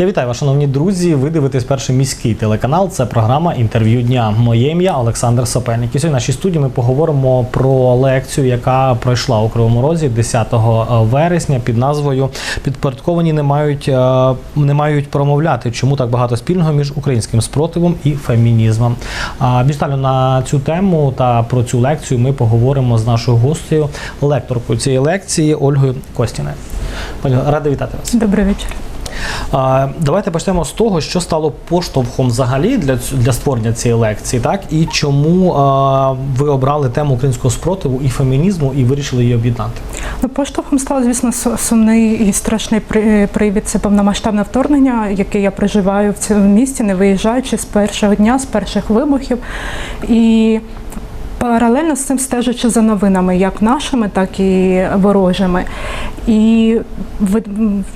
Я вітаю вас, шановні друзі. Ви дивитесь перший міський телеканал. Це програма інтерв'ю дня. Моє ім'я Олександр Сапельник. І сьогодні в нашій студії ми поговоримо про лекцію, яка пройшла у Кривому Розі 10 вересня під назвою Підпорядковані не мають е, не мають промовляти, чому так багато спільного між українським спротивом і фемінізмом. А детально на цю тему та про цю лекцію ми поговоримо з нашою гостею, лекторкою цієї лекції Ольгою Костіною. Пані, радий вітати вас. Добрий вечір. Давайте почнемо з того, що стало поштовхом взагалі для для створення цієї лекції, так і чому ви обрали тему українського спротиву і фемінізму і вирішили її об'єднати. Ну, поштовхом став, звісно, сумний і страшний привід. Це повномасштабне вторгнення, яке я проживаю в цьому місті, не виїжджаючи з першого дня, з перших вибухів. І паралельно з цим стежачи за новинами, як нашими, так і ворожими. І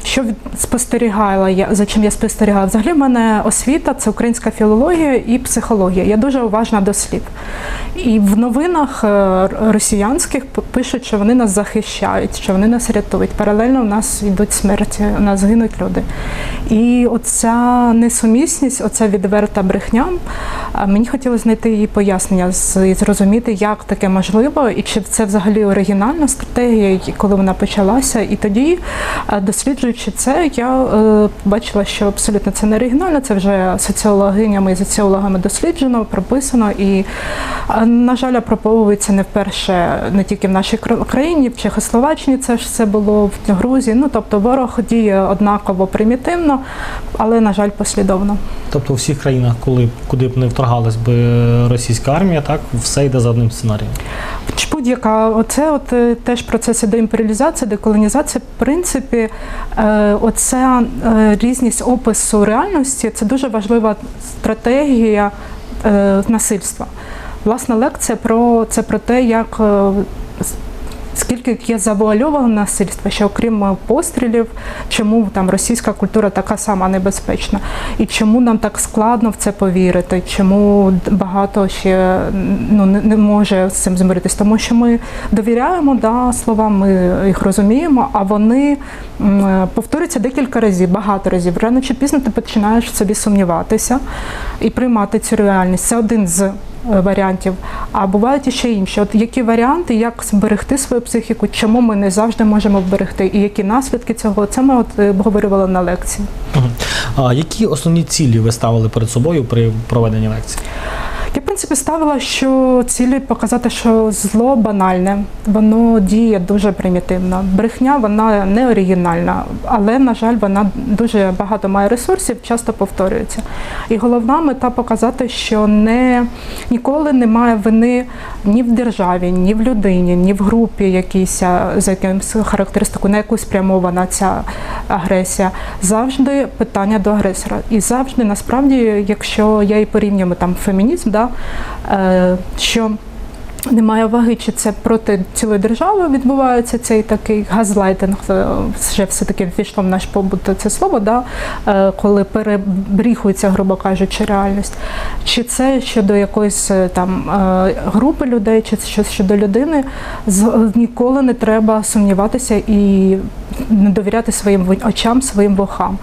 що спостерігала я, за чим я спостерігала? Взагалі в мене освіта це українська філологія і психологія. Я дуже уважна до слів. І в новинах е, росіянських пишуть, що вони нас захищають, що вони нас рятують. Паралельно у нас йдуть смерті, у нас гинуть люди. І оця несумісність, оця відверта брехня, мені хотілося знайти її пояснення, зрозуміти, як таке можливо, і чи це взагалі оригінальна стратегія, коли вона почалася. І тоді, е, досліджуючи це, я е, бачила, що абсолютно це не оригінально, це вже соціологинями і соціологами досліджено, прописано. І, е, на жаль, апробовується не вперше не тільки в нашій кра- країні, в Чехословаччині це ж все було в Грузії. Ну тобто ворог діє однаково примітивно, але, на жаль, послідовно. Тобто у всіх країнах, коли куди б не вторгалась би російська армія, так все йде за одним сценарієм. Будь-яка, оце от е, теж процеси деімперіалізації, деколонізації, в принципі, е, оця е, різність опису реальності це дуже важлива стратегія насильства. Власна лекція про це про те, як е, скільки є завуальоване насильство, що окрім е, пострілів, чому там російська культура така сама небезпечна, і чому нам так складно в це повірити, чому багато ще ну, не, може з цим змиритись, тому що ми довіряємо да, словам, ми їх розуміємо, а вони е, повторюються декілька разів, багато разів. Рано чи пізно ти починаєш собі сумніватися і приймати цю реальність. Це один з варіантів. А бувають ще інші. От які варіанти, як зберегти свою психіку, чому ми не завжди можемо вберегти, і які наслідки цього? Це ми от е, обговорювали на лекції. А які основні цілі ви ставили перед собою при проведенні лекції? Я, в принципі, ставила, що цілі показати, що зло банальне, воно діє дуже примітивно. Брехня вона не оригінальна, але, на жаль, вона дуже багато має ресурсів, часто повторюється. І головна мета показати, що не, ніколи немає вини ні в державі, ні в людині, ні в групі якійсь за якимось характеристикою, на яку спрямована ця агресія. Завжди питання до агресора. І завжди, насправді, якщо я і порівнюємо там фемінізм, да, е, що немає ваги, чи це проти цілої держави відбувається цей такий газлайтинг, е, вже все-таки ввійшло в наш побут це слово, да, е, коли перебріхується, грубо кажучи, реальність. Чи це щодо якоїсь е, там групи людей, чи щось щодо людини, ніколи не треба сумніватися і не довіряти своїм очам, своїм вухам.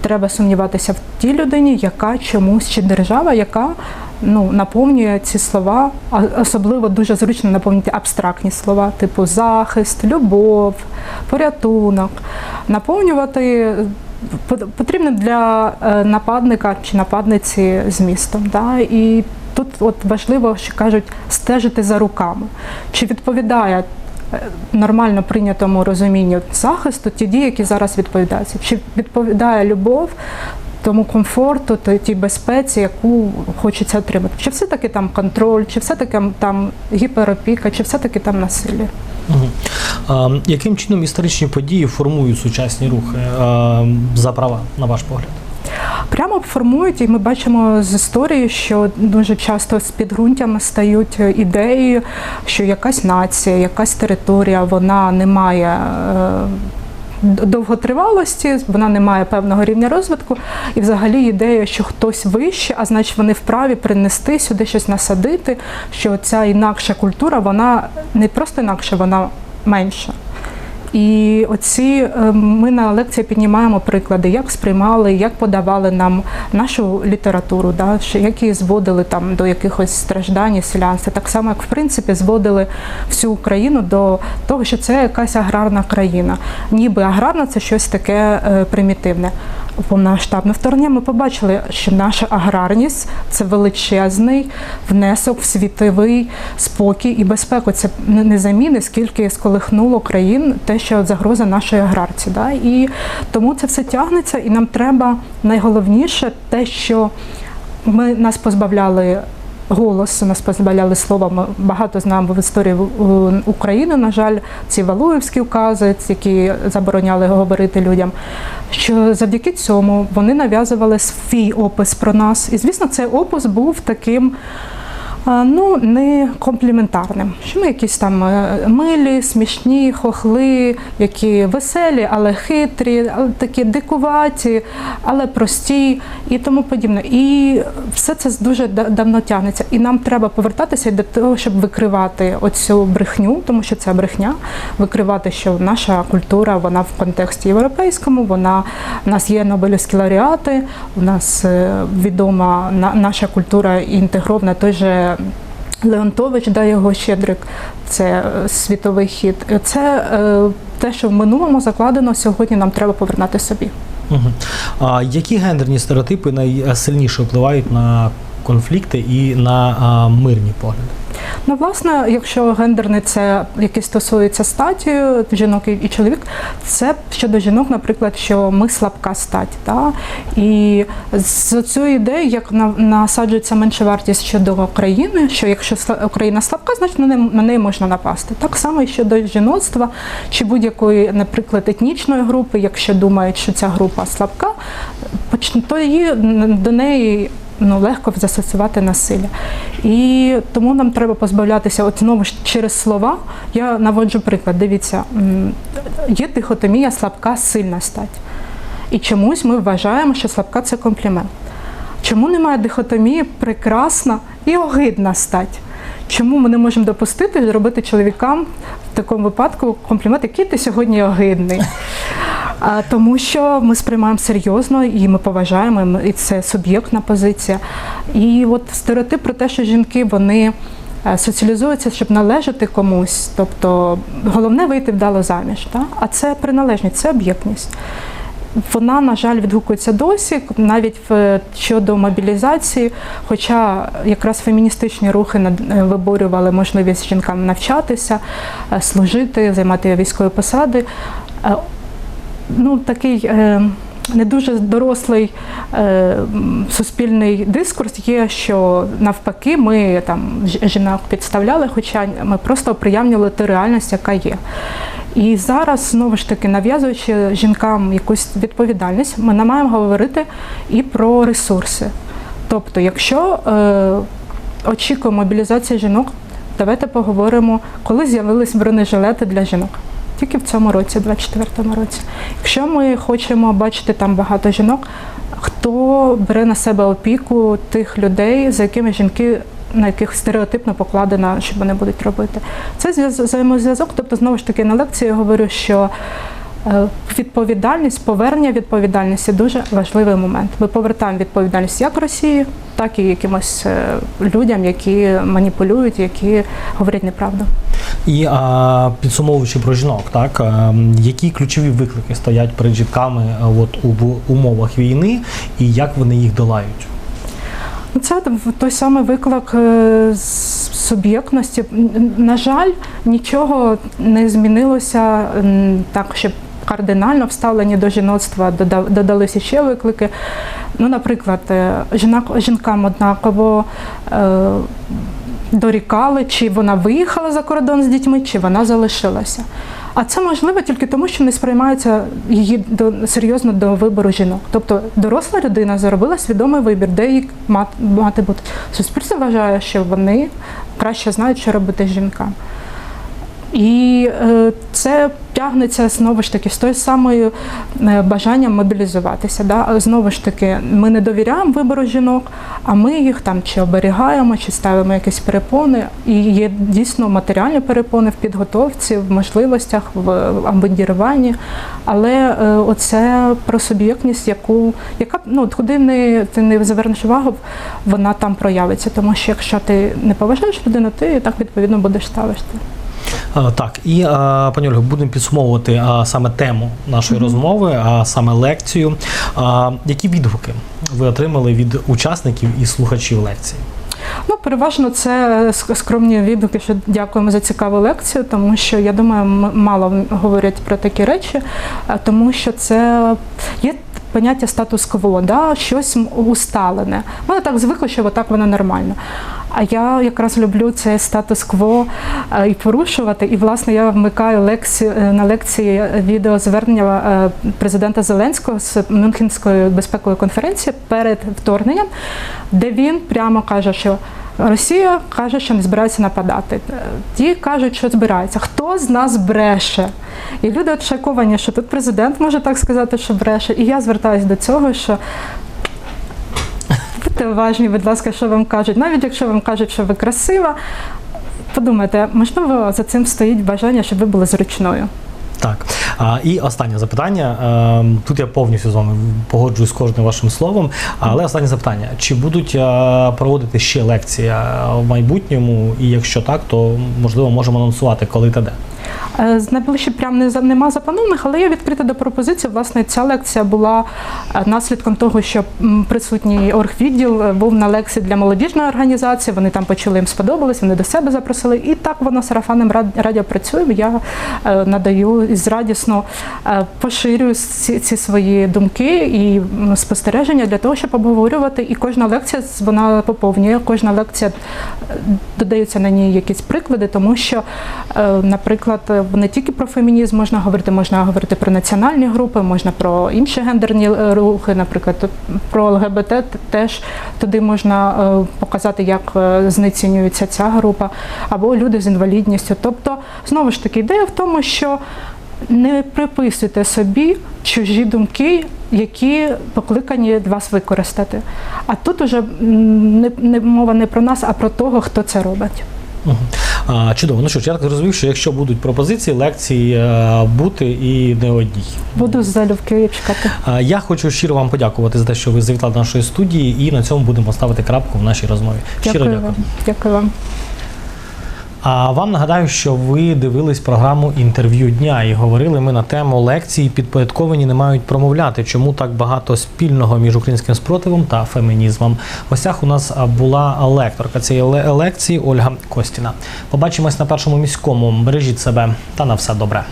Треба сумніватися в тій людині, яка чомусь чи держава, яка ну, наповнює ці слова, особливо дуже зручно наповнювати абстрактні слова, типу захист, любов, порятунок. Наповнювати пот- потрібно для е, нападника чи нападниці змістом. Да? І тут от важливо, що кажуть, стежити за руками. Чи відповідає е, нормально прийнятому розумінню захисту ті дії, які зараз відповідаються? Чи відповідає любов тому комфорту, тій безпеці, яку хочеться отримати? Чи все-таки там контроль, чи все-таки там гіперопіка, чи все-таки там насилля? А, яким чином історичні події формують сучасні рухи а, за права, на ваш погляд? Прямо формують, і ми бачимо з історії, що дуже часто з підґрунтями стають ідеї, що якась нація, якась територія, вона не має. е, Довготривалості, вона не має певного рівня розвитку, і взагалі ідея, що хтось вище, а значить вони вправі принести сюди щось насадити, що ця інакша культура, вона не просто інакша, вона менша. І оці е, ми на лекції піднімаємо приклади, як сприймали, як подавали нам нашу літературу, да, які зводили там до якихось страждань селянства. Так само, як в принципі зводили всю Україну до того, що це якась аграрна країна. Ніби аграрна це щось таке е, примітивне. Повномасштабне вторгнення ми побачили, що наша аграрність це величезний внесок в світовий спокій і безпеку. Це не заміни, скільки сколихнуло країн те, що загроза нашої аграрці. Да? І тому це все тягнеться, і нам треба найголовніше те, що ми нас позбавляли. Голосу нас позбавляли слова. Багато знаємо в історії України. На жаль, ці Валуївські укази, які забороняли говорити людям. Що завдяки цьому вони нав'язували свій опис про нас. І звісно, цей опис був таким. Ну, не компліментарним. Що ми якісь там е, милі, смішні, хохли, які веселі, але хитрі, але такі дикуваті, але прості і тому подібне. І все це дуже давно тягнеться. І нам треба повертатися до того, щоб викривати оцю брехню, тому що це брехня, викривати, що наша культура вона в контексті європейському, вона у нас є Нобелівські лауреати, у нас е, відома на- наша культура інтегрована той же. Леонтович, дає його Щедрик, це е, світовий хід. Це е, те, що в минулому закладено, сьогодні нам треба повернути собі. Угу. А які гендерні стереотипи найсильніше впливають на конфлікти і на мирні погляди? Ну, власне, якщо гендерний це який стосується статі жінок і- чоловік, це щодо жінок, наприклад, що ми слабка стать. Та? І з цією ідеєю, як на- насаджується меншовартість щодо країни, що якщо Україна слабка, значить на неї, на неї можна напасти. Так само і щодо жіноцтва чи будь-якої, наприклад, етнічної групи, якщо думають, що ця група слабка, то її до неї ну, легко застосувати насилля. І тому нам треба позбавлятися от знову ж через слова. Я наводжу приклад. Дивіться, є дихотомія слабка, сильна стать. І чомусь ми вважаємо, що слабка це комплімент. Чому немає дихотомії прекрасна і огидна стать? Чому ми не можемо допустити зробити чоловікам в такому випадку комплімент, який ти сьогодні огидний? Тому що ми сприймаємо серйозно і ми поважаємо, і це суб'єктна позиція. І от стереотип про те, що жінки вони е, соціалізуються, щоб належати комусь. Тобто головне вийти вдало заміж. Та? А це приналежність, це об'єктність. Вона, на жаль, відгукується досі, навіть в, щодо мобілізації. Хоча якраз феміністичні рухи е, виборювали можливість жінкам навчатися, е, служити, займати військові посади. Ну, такий е, не дуже дорослий е, суспільний дискурс є, що навпаки ми там жінок підставляли, хоча ми просто оприявнювали ту реальність, яка є. І зараз знову ж таки нав'язуючи жінкам якусь відповідальність, ми не маємо говорити і про ресурси. Тобто, якщо е, очікує мобілізація жінок, давайте поговоримо, коли з'явились бронежилети для жінок. Тільки в цьому році, 24-му році. Якщо ми хочемо бачити там багато жінок, хто бере на себе опіку тих людей, за якими жінки на яких стереотипно покладено, що вони будуть робити. Це зв'яз- взаємозв'язок. Тобто, знову ж таки, на лекції я говорю, що е, відповідальність, повернення відповідальності дуже важливий момент. Ми повертаємо відповідальність як Росії, так і якимось е, людям, які маніпулюють, які говорять неправду. І а, підсумовуючи про жінок, так а, які ключові виклики стоять перед жінками а, от у в умовах війни, і як вони їх долають? Ну, Це той самий виклик е, суб'єктності. На жаль, нічого не змінилося так, щоб кардинально вставлені до жіноцтва додалися ще виклики. Ну, наприклад, е, жінак, жінкам однаково е, дорікали, чи вона виїхала за кордон з дітьми, чи вона залишилася. А це можливо тільки тому, що не сприймається її до серйозно до вибору жінок. Тобто доросла людина зробила свідомий вибір, де їй мати бути. Суспільство вважає, що вони краще знають, що робити з жінками. І е, це тягнеться знову ж таки з тою самою е, бажанням мобілізуватися. Да? Знову ж таки, ми не довіряємо вибору жінок, а ми їх там чи оберігаємо, чи ставимо якісь перепони. І є дійсно матеріальні перепони в підготовці, в можливостях, в амбандіруванні. Але е, оце про суб'єктність, яку яка ну куди не ти не завернеш увагу, вона там проявиться. Тому що якщо ти не поважаєш людину, ти так відповідно будеш ставити. Так, і пані Ольго, будемо підсумовувати саме тему нашої розмови, а саме лекцію. Які відгуки ви отримали від учасників і слухачів лекції? Ну, переважно це скромні відгуки, що дякуємо за цікаву лекцію, тому що я думаю, мало говорять про такі речі, тому що це є. Поняття статус-кво, да, щось усталене. Ми так звикли, що отак воно нормально. А я якраз люблю цей статус-кво е, і порушувати. І, власне, я вмикаю лекцію е, на лекції відеозвернення е, президента Зеленського з Мюнхенської безпекової конференції перед вторгненням, де він прямо каже, що Росія каже, що не збирається нападати. Е, Ті кажуть, що збирається. Хто з нас бреше? І люди отшаковані, що тут президент може так сказати, що бреше. І я звертаюся до цього, що будьте уважні, будь ласка, що вам кажуть. Навіть якщо вам кажуть, що ви красива, подумайте, можливо, за цим стоїть бажання, щоб ви були зручною. Так. А, і останнє запитання. Е, Тут я повністю з вами погоджуюсь з кожним вашим словом. Але останнє запитання: чи будуть е, проводити ще лекції е, в майбутньому? І якщо так, то можливо можемо анонсувати, коли та де. Е, найближче прям не нема запланованих, але я відкрита до пропозицій. Власне, ця лекція була е, наслідком того, що присутній оргвідділ е, був на лекції для молодіжної організації. Вони там почули, їм сподобалось, вони до себе запросили. І так воно сарафанним рад- радіо працює. Я надаю і радісно поширюю ці, ці свої думки і спостереження для того, щоб обговорювати. І кожна лекція вона поповнює, кожна лекція додаються на ній якісь приклади, тому що, е, наприклад, не тільки про фемінізм можна говорити, можна говорити про національні групи, можна про інші гендерні е, рухи, наприклад, про ЛГБТ теж туди можна е, показати, як е, знецінюється ця група, або люди з інвалідністю. Тобто, знову ж таки, ідея в тому, що не приписуйте собі чужі думки, які покликані вас використати. А тут уже не, не мова не про нас, а про того, хто це робить. Чудово. Ну що ж, я так зрозумів, що якщо будуть пропозиції, лекції е, бути і не одній. Буду залюбки чекати. Я хочу щиро вам подякувати за те, що ви завітали до нашої студії, і на цьому будемо ставити крапку в нашій розмові. Щиро Дякую дякую. вам. А вам нагадаю, що ви дивились програму інтерв'ю дня і говорили ми на тему лекції підпорядковані не мають промовляти, чому так багато спільного між українським спротивом та фемінізмом. В Осях у нас була лекторка цієї лекції Ольга Костіна. Побачимось на першому міському. Бережіть себе та на все добре.